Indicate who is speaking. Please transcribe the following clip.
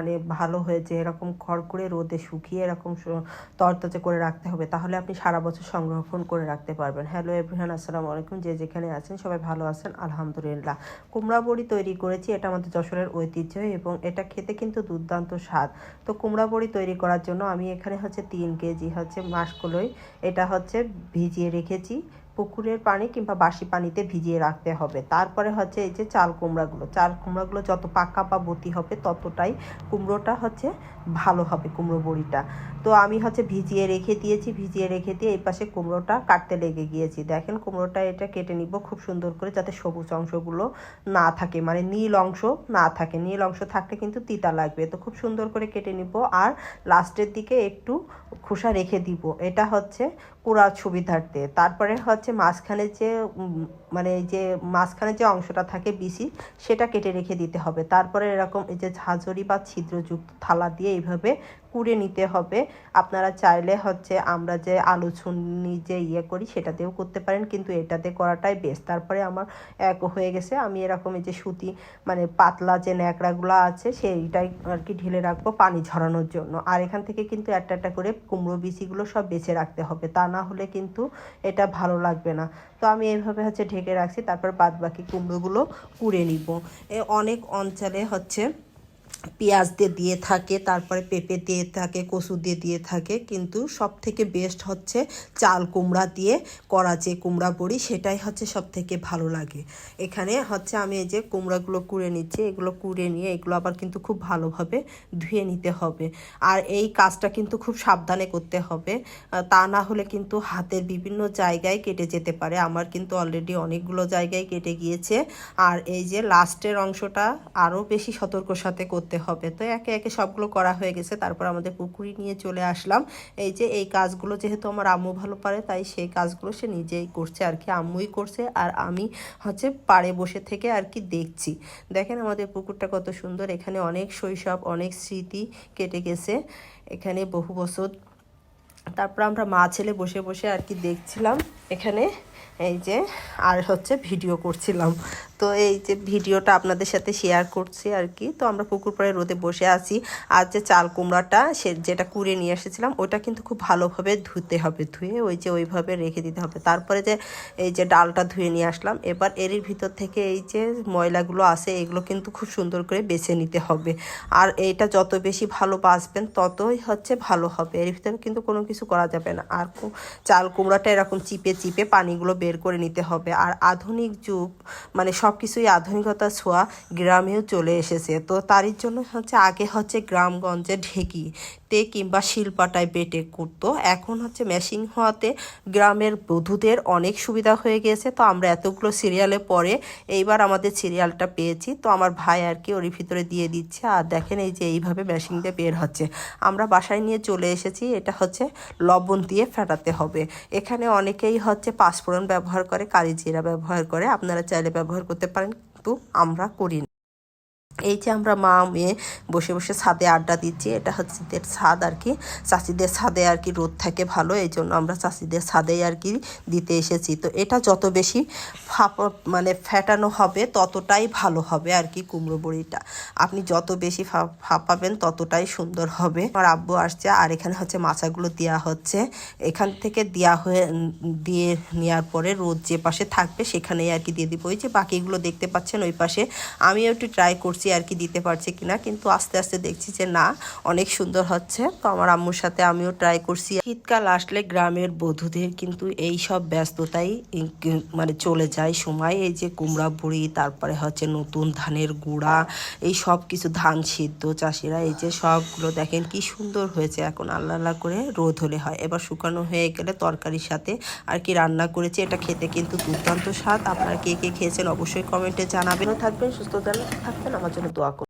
Speaker 1: মানে ভালো হয়েছে, এরকম খড়কুড়ে রোদে শুকিয়ে এরকম তরতাজা করে রাখতে হবে, তাহলে আপনি সারা বছর সংরক্ষণ করে রাখতে পারবেন। হ্যালো এভরিহান আসসালামু আলাইকুম, যে যেখানে আছেন সবাই ভালো আছেন, আলহামদুলিল্লাহ। কুমড়া বড়ি তৈরি করেছি, এটা আমাদের যশোরের ঐতিহ্য এবং এটা খেতে কিন্তু দুর্দান্ত স্বাদ। তো কুমড়া বড়ি তৈরি করার জন্য আমি এখানে হচ্ছে তিন কেজি হচ্ছে মাসকলই, এটা হচ্ছে ভিজিয়ে রেখেছি। পুকুরের পানি কিংবা বাসি পানিতে ভিজিয়ে রাখতে হবে। তারপরে হচ্ছে এই যে চাল কুমড়াগুলো। চাল কুমড়াগুলো যত পাকা বা বতি হবে, ততটাই কুমড়োটা হচ্ছে ভালো হবে কুমড়ো বড়িটা। তো আমি হচ্ছে ভিজিয়ে রেখে দিয়েছি, ভিজিয়ে রেখে দিয়ে এই পাশে কুমড়োটা কাটতে লেগে গিয়েছি। দেখেন কুমড়োটা এটা কেটে নিব খুব সুন্দর করে যাতে সবুজ অংশগুলো না থাকে মানে নীল অংশ না থাকে। নীল অংশ থাকলে কিন্তু তিতা লাগবে। তো খুব সুন্দর করে কেটে নিব আর লাস্টের দিকে একটু খোসা রেখে দিব। এটা হচ্ছে কুড়া সুবিধার্থে। তারপরে হচ্ছে মাঝখানে যে মানে যে মাঝখানে যে অংশটা থাকে বিসি সেটা কেটে রেখে দিতে হবে। তারপরে এরকম এই যে ঝাঁঝরি বা ছিদ্রযুক্ত থালা দিয়ে এইভাবে কুড়ে নিতে হবে। আপনারা চাইলে হচ্ছে আমরা যে আলু ছুনি যে ইয়ে করি সেটাতেও করতে পারেন, কিন্তু এটাতে করাটাই বেস্ট তারপরে আমার এক হয়ে গেছে, আমি এরকম এই যে সুতি মানে পাতলা যে ন্যাকড়াগুলো আছে সেইটাই আর কি ঢেলে রাখব পানি ঝরানোর জন্য। আর এখান থেকে কিন্তু একটা একটা করে কুমড়ো বিচিগুলো সব বেছে রাখতে হবে, তা না হলে কিন্তু এটা ভালো লাগবে না। তো আমি এইভাবে হচ্ছে ঢেকে রাখছি, তারপর বাদ বাকি কুমড়োগুলো কুড়ে নিব। এ অনেক অঞ্চলে হচ্ছে পেঁয়াজ দিয়ে দিয়ে থাকে, তারপরে পেঁপে দিয়ে থাকে, কচু দিয়ে দিয়ে থাকে। কিন্তু সব থেকে বেস্ট হচ্ছে চাল কুমড়া দিয়ে করা যে কুমড়া বড়ি, সেটাই হচ্ছে সব থেকে ভালো লাগে। এখানে হচ্ছে আমি এই যে কুমড়াগুলো কুড়ে নিচ্ছি, এগুলো কুড়ে নিয়ে এগুলো আবার কিন্তু খুব ভালোভাবে ধুয়ে নিতে হবে। আর এই কাজটা কিন্তু খুব সাবধানে করতে হবে। তা না হলে কিন্তু হাতের বিভিন্ন জায়গায় কেটে যেতে পারে। আমার কিন্তু অলরেডি অনেকগুলো জায়গায় কেটে গিয়েছে। আর এই যে লাস্টের অংশটা আরও বেশি সতর্কর সাথে করতে হবে। তো একে একে সবগুলো করা হয়ে গেছে, তারপর আমাদের পুকুরি নিয়ে চলে আসলাম। এই যে এই কাজগুলো যেহেতু আমার আম্মু ভালো পারে, তাই সেই কাজগুলো সে নিজেই করছে আর কি, আম্মুই করছে আর আমি হচ্ছে পাড়ে বসে থেকে আর কি দেখছি। দেখেন আমাদের পুকুরটা কত সুন্দর, এখানে অনেক শৈশব, অনেক স্মৃতি কেটে গেছে। এখানে বহু বছর তারপর আমরা মা ছেলে বসে বসে আর কি দেখছিলাম এখানে, এই যে, আর হচ্ছে ভিডিও করছিলাম। তো এই যে ভিডিওটা আপনাদের সাথে শেয়ার করছি আর কি। তো আমরা পুকুর পাড়ে রোদে বসে আছি। আর যে চাল কুমড়াটা সে যেটা কুড়ে নিয়ে এসেছিলাম, ওটা কিন্তু খুব ভালোভাবে ধুতে হবে। ধুয়ে ওই যে ওইভাবে রেখে দিতে হবে। তারপরে যে এই যে ডালটা ধুয়ে নিয়ে আসলাম, এবার এরই ভিতর থেকে এই যে ময়লাগুলো আছে, এগুলো কিন্তু খুব সুন্দর করে বেছে নিতে হবে। আর এইটা যত বেশি ভালো বাঁচবেন, ততই হচ্ছে ভালো হবে। এর ভিতরে কিন্তু কোনো কিছু করা যাবে না। আর চাল কুমড়াটা এরকম চিপে চিপে পানিগুলো বের করে নিতে হবে। আর আধুনিক যুগ মানে সব কিছুই আধুনিকতা ছোঁয়া গ্রামেও চলে এসেছে। তো তারই জন্য হচ্ছে আগে হচ্ছে গ্রামগঞ্জে ঢেকি। তে কিংবা শিলপাটায় বেটে করতো এখন হচ্ছে মেশিন হওয়াতে গ্রামের বধূদের অনেক সুবিধা হয়ে গিয়েছে তো আমরা এতগুলো সিরিয়ালে পরে এইবার আমাদের সিরিয়ালটা পেয়েছি। তো আমার ভাই আর কি ওর ভিতরে দিয়ে দিচ্ছে। আর দেখেন এই যে এইভাবে মেশিন দিয়ে বের হচ্ছে। আমরা বাসায় নিয়ে চলে এসেছি। এটা হচ্ছে লবণ দিয়ে ফেটাতে হবে। এখানে অনেকেই হচ্ছে পাঁচফোড়ন ব্যবহার করে কালি জিরা ব্যবহার করে। আপনারা চাইলে ব্যবহার করতে পারেন, কিন্তু আমরা করি না। এই যে আমরা মা মেয়ে বসে বসে ছাদে আড্ডা দিচ্ছি, এটা হচ্ছে ছাদ আর কি। চাষিদের ছাদে আর কি রোদ থাকে ভালো, এই জন্য আমরা চাষিদের ছাদেই আর কি দিতে এসেছি। তো এটা যত বেশি ফাপ মানে ফ্যাটানো হবে, ততটাই ভালো হবে আর কি কুমড়ো বড়িটা। আপনি যত বেশি ফাঁপাবেন ততটাই সুন্দর হবে। আমার আব্বু আসছে, আর এখানে হচ্ছে মাচাগুলো দেওয়া হচ্ছে। এখান থেকে দেওয়া হয়ে দিয়ে নেওয়ার পরে রোদ যে পাশে থাকবে, সেখানেই আর কি দিয়ে দিব। ওই যে বাকিগুলো দেখতে পাচ্ছেন, ওই পাশে। আমিও একটু ট্রাই করছি আর কি দিতে পারছি কিনা, কিন্তু আস্তে আস্তে দেখছি যে না, অনেক সুন্দর হচ্ছে। তো আমার আম্মুর সাথে আমিও ট্রাই করছি। শীতকাল আসলে গ্রামের বধূদের কিন্তু এই সব ব্যস্ততাই মানে চলে যায় সময়। এই যে কুমড়া বুড়ি তারপরে হচ্ছে নতুন ধানের গুঁড়া, এই সব কিছু ধান সিদ্ধ, চাষিরা এই যে সবগুলো দেখেন কি সুন্দর হয়েছে এখন। আল্লাহ আল্লাহ করে রোদ হলে হয়। এবার শুকানো হয়ে গেলে তরকারির সাথে আর কি রান্না করেছি। এটা খেতে কিন্তু দুর্দান্ত স্বাদ। আপনারা কে কে খেয়েছেন অবশ্যই কমেন্টে জানাবেন। থাকবেন, সুস্থ থাকবেন আমার জন্য দোয়া করবেন